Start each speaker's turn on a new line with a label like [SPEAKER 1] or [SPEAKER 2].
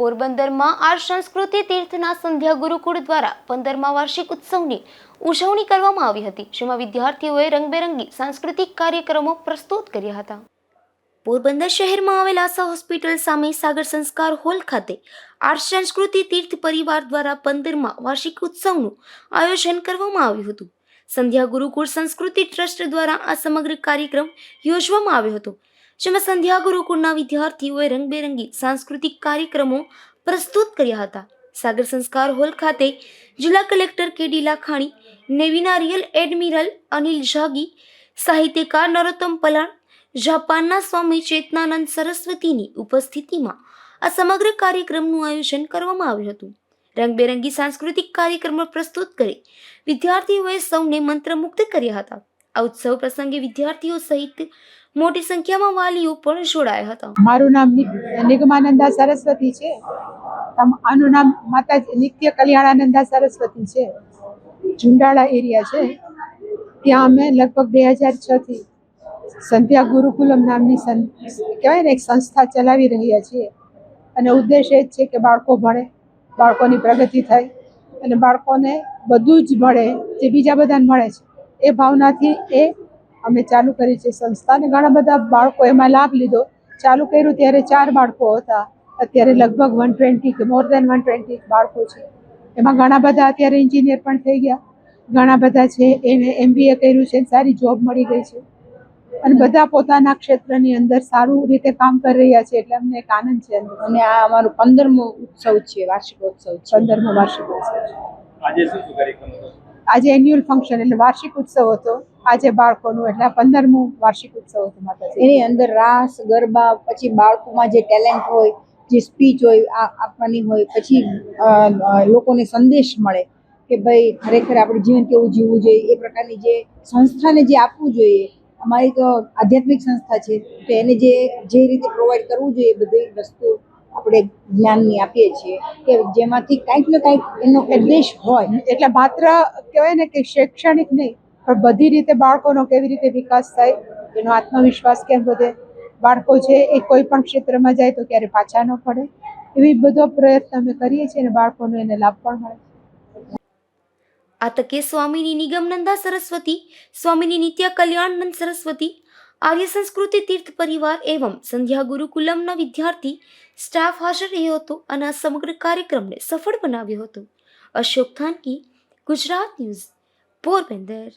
[SPEAKER 1] પોરબંદરમાં આ સંસ્કૃતિ તીર્થના સંધ્યા ગુરુકુળ દ્વારા પંદરમા વાર્ષિક ઉત્સવની ઉજવણી કરવામાં આવી હતી, જેમાં વિદ્યાર્થીઓએ રંગબેરંગી સાંસ્કૃતિક કાર્યક્રમો પ્રસ્તુત કર્યા હતા. પોરબંદર શહેરમાં આવેલ આશા હોસ્પિટલ સામે સાગર સંસ્કાર હોલ ખાતે આર્ટ સંસ્કૃતિ તીર્થ પરિવાર દ્વારા પંદરમા વાર્ષિક ઉત્સવનું આયોજન કરવામાં આવ્યું હતું. સંધ્યા ગુરુકુળ સંસ્કૃતિ ટ્રસ્ટ દ્વારા આ સમગ્ર કાર્યક્રમ યોજવામાં આવ્યો હતો. જેમાં સંધ્યા ગુરુકુળના વિદ્યાર્થીઓએ રંગબેરંગી સાંસ્કૃતિક કાર્યક્રમો પ્રસ્તુત કર્યા હતા. સાગર સંસ્કાર હોલ ખાતે જિલ્લા કલેક્ટર કે. ડી. લાખાણી નેવીના રિયલ એડમિરલ અનિલ જાગી, સાહિત્યકાર નરોત્તમ પલાણ, જાપાનના સ્વામી ચેતનાનંદ સરસ્વતીની ઉપસ્થિતિમાં આ સમગ્ર કાર્યક્રમનું આયોજન કરવામાં આવ્યું હતું. રંગબેરંગી સાંસ્કૃતિક કાર્યક્રમો પ્રસ્તુત કરી વિદ્યાર્થીઓએ સૌને મંત્રમુગ્ધ કર્યા હતા. આ ઉત્સવ પ્રસંગે વિદ્યાર્થીઓ સહિત મોટી સંખ્યામાં વાલીઓ પણ જોડાયા હતા.
[SPEAKER 2] મારું નામ નિગમાનંદા સરસ્વતી છે. આનું નામ માતા નિત્ય કલ્યાણાનંદા સરસ્વતી છે. ઝુંડાળા એરિયા છે. ત્યાં અમે લગભગ બે હજાર છ થી સંધ્યા ગુરુકુલમ નામની કહેવાય ને, એક સંસ્થા ચલાવી રહ્યા છીએ. અને ઉદ્દેશ એ જ છે કે બાળકો ભણે, બાળકોની પ્રગતિ થાય અને બાળકોને બધું જ મળે જે બીજા બધાને મળે છે. એ ભાવનાથી એ અમે ચાલુ કરી છે સંસ્થાને ઘણા બધા બાળકો એમાં લાભ લીધો. ચાલુ કર્યું ત્યારે ચાર બાળકો હતા. અત્યારે લગભગ વન ટ્વેન્ટી કે મોર દેન વન ટ્વેન્ટી બાળકો છે. એમાં ઘણા બધા અત્યારે એન્જિનિયર પણ થઈ ગયા. ઘણા બધા છે એને એમબીએ કર્યું છે સારી જોબ મળી ગઈ છે. અને બધા પોતાના ક્ષેત્રની અંદર સારું રીતે કામ કરી રહ્યા છે એટલે અમને એક આનંદ છે
[SPEAKER 3] અને આ અમારું પંદરમો ઉત્સવ છે વાર્ષિકોત્સવ છે.
[SPEAKER 2] પંદરમો વાર્ષિક ઉત્સવ છે.
[SPEAKER 4] આજે શું કાર્યક્રમ
[SPEAKER 2] આજે એન્યુઅલ ફંક્શન એટલે વાર્ષિક ઉત્સવ હતો. આજે બાળકોનું એટલે આ પંદરમું વાર્ષિક ઉત્સવ હતો માતાજી
[SPEAKER 3] એની અંદર રાસ, ગરબા, પછી બાળકોમાં જે ટેલેન્ટ હોય, જે સ્પીચ હોય, આ આપવાની હોય, પછી લોકોને સંદેશ મળે કે ભાઈ, ખરેખર આપણે જીવન કેવું જીવવું જોઈએ? એ પ્રકારની જે સંસ્થાને જે આપવું જોઈએ, અમારી તો આધ્યાત્મિક સંસ્થા છે, તો એને જે જે રીતે પ્રોવાઈડ કરવું જોઈએ બધી વસ્તુ આપણે જ્ઞાનની આપીએ છીએ કે જેમાંથી કાંઈક ને કાંઈક એનો ઉદ્દેશ હોય.
[SPEAKER 2] એટલે માત્ર કહેવાય ને કે શૈક્ષણિક નહીં, પણ બધી રીતે બાળકોનો કેવી રીતે વિકાસ થાય, એનો આત્મવિશ્વાસ કેમ વધે? બાળકો છે એ કોઈ પણ ક્ષેત્રમાં જાય તો ક્યારે પાછા ન પડે? એવી બધો પ્રયત્ન અમે કરીએ છીએ અને બાળકોનો એને લાભ પણ મળે
[SPEAKER 1] આ તકે સ્વામીની નિગમનંદા સરસ્વતી, સ્વામીની નિત્ય કલ્યાણનંદ સરસ્વતી, આર્ય સંસ્કૃતિ તીર્થ પરિવાર એવં સંધ્યા ગુરુકુલમના વિદ્યાર્થી સ્ટાફ હાજર રહ્યો હતો અને આ સમગ્ર કાર્યક્રમને સફળ બનાવ્યો હતો. અશોક થાનકી ગુજરાત ન્યૂઝ, પોરબંદર.